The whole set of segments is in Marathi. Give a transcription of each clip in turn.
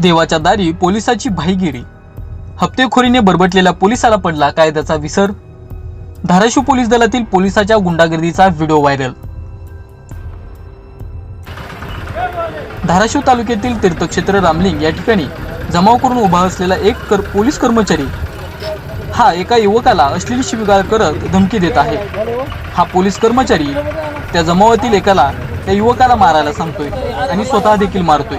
देवाच्या दारी पोलिसाची भाईगिरी. हप्तेखोरीने बरबटलेल्या पोलिसाला पडला कायद्याचा विसर. धाराशिव पोलीस दलातील पोलिसाच्या गुंडागर्दीचा व्हिडिओ व्हायरल. धाराशिव तालुक्यातील तीर्थक्षेत्र रामलिंग या ठिकाणी जमाव करून उभा असलेला एक कर पोलीस कर्मचारी हा एका युवकाला अश्लील शिवीगाळ करत धमकी देत आहे. हा पोलीस कर्मचारी त्या जमावातील एकाला त्या युवकाला मारायला सांगतोय आणि स्वतः देखील मारतोय.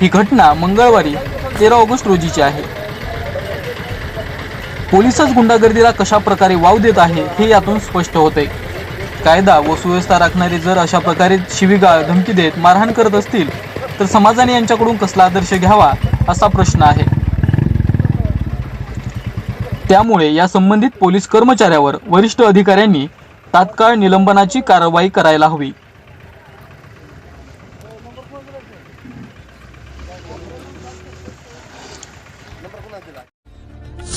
ही घटना मंगळवारी तेरा ऑगस्ट रोजीची आहे. पोलिसच गुंडागर्दीला कशा प्रकारे वाव देत आहे हे यातून स्पष्ट होते. कायदा व सुव्यवस्था राखणारे जर अशा प्रकारे शिवीगाळ धमकी देत मारहाण करत असतील तर समाजाने यांच्याकडून कसला आदर्श घ्यावा असा प्रश्न आहे. त्यामुळे या संबंधित पोलीस कर्मचाऱ्यावर वरिष्ठ अधिकाऱ्यांनी तात्काळ निलंबनाची कारवाई करायला हवी.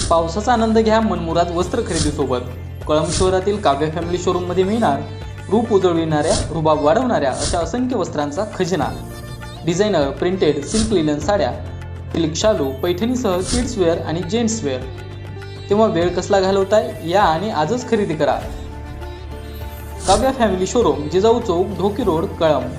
पावसाचा आनंद घ्या मनमुराद वस्त्र खरेदीसोबत कळम शहरातील काव्य फॅमिली शोरूममध्ये मिळणार रूप उजळविणाऱ्या रुबाब वाढवणाऱ्या अशा असंख्य वस्त्रांचा खजिना. डिझायनर प्रिंटेड सिल्क लिलन साड्या शालू पैठणीसह किड्स वेअर आणि जेंट्स वेअर. तेव्हा वेळ कसला घालवताय? या आणि आजच खरेदी करा. Kavya family showroom Jijau Chowk Dhoki road Kalamb.